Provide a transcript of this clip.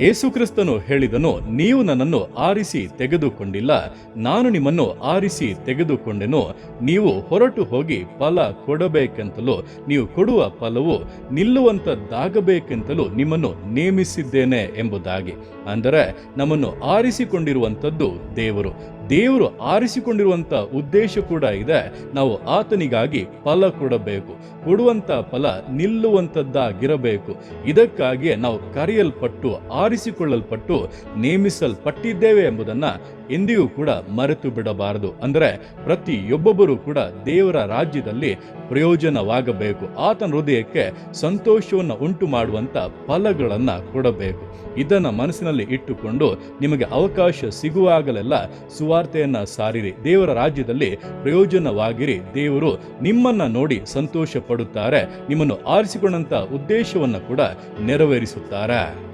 ಏಸುಕ್ರಿಸ್ತನು ಹೇಳಿದನು, ನೀವು ನನ್ನನ್ನು ಆರಿಸಿ ತೆಗೆದುಕೊಂಡಿಲ್ಲ, ನಾನು ನಿಮ್ಮನ್ನು ಆರಿಸಿ ತೆಗೆದುಕೊಂಡೆನು, ನೀವು ಹೊರಟು ಹೋಗಿ ಫಲ ಕೊಡಬೇಕೆಂತಲೂ, ನೀವು ಕೊಡುವ ಫಲವು ನಿಲ್ಲುವಂತದ್ದಾಗಬೇಕೆಂತಲೂ ನಿಮ್ಮನ್ನು ನೇಮಿಸಿದ್ದೇನೆ ಎಂಬುದಾಗಿ. ಅಂದರೆ, ನಮ್ಮನ್ನು ಆರಿಸಿಕೊಂಡಿರುವಂಥದ್ದು ದೇವರು. ದೇವರು ಆರಿಸಿಕೊಂಡಿರುವಂಥ ಉದ್ದೇಶ ಕೂಡ ಇದೆ, ನಾವು ಆತನಿಗಾಗಿ ಫಲ ಕೊಡಬೇಕು. ಕೊಡುವಂಥ ಫಲ ನಿಲ್ಲುವಂಥದ್ದಾಗಿರಬೇಕು. ಇದಕ್ಕಾಗಿಯೇ ನಾವು ಕರೆಯಲ್ಪಟ್ಟು ಆರಿಸಿಕೊಳ್ಳಲ್ಪಟ್ಟು ನೇಮಿಸಲ್ಪಟ್ಟಿದ್ದೇವೆ ಎಂಬುದನ್ನ ಎಂದಿಗೂ ಕೂಡ ಮರೆತು ಬಿಡಬಾರದು. ಅಂದರೆ ಪ್ರತಿಯೊಬ್ಬೊಬ್ಬರೂ ಕೂಡ ದೇವರ ರಾಜ್ಯದಲ್ಲಿ ಪ್ರಯೋಜನವಾಗಬೇಕು. ಆತನ ಹೃದಯಕ್ಕೆ ಸಂತೋಷವನ್ನು ಉಂಟು ಮಾಡುವಂಥ ಫಲಗಳನ್ನು ಕೊಡಬೇಕು. ಇದನ್ನು ಮನಸ್ಸಿನಲ್ಲಿ ಇಟ್ಟುಕೊಂಡು ನಿಮಗೆ ಅವಕಾಶ ಸಿಗುವಾಗಲೆಲ್ಲ ಸುವಾರ್ತೆಯನ್ನು ಸಾರಿರಿ. ದೇವರ ರಾಜ್ಯದಲ್ಲಿ ಪ್ರಯೋಜನವಾಗಿರಿ. ದೇವರು ನಿಮ್ಮನ್ನ ನೋಡಿ ಸಂತೋಷ ಪಡುತ್ತಾರೆ ನಿಮ್ಮನ್ನು ಆರಿಸಿಕೊಂಡಂಥ ಉದ್ದೇಶವನ್ನ ಕೂಡ ನೆರವೇರಿಸುತ್ತಾರೆ.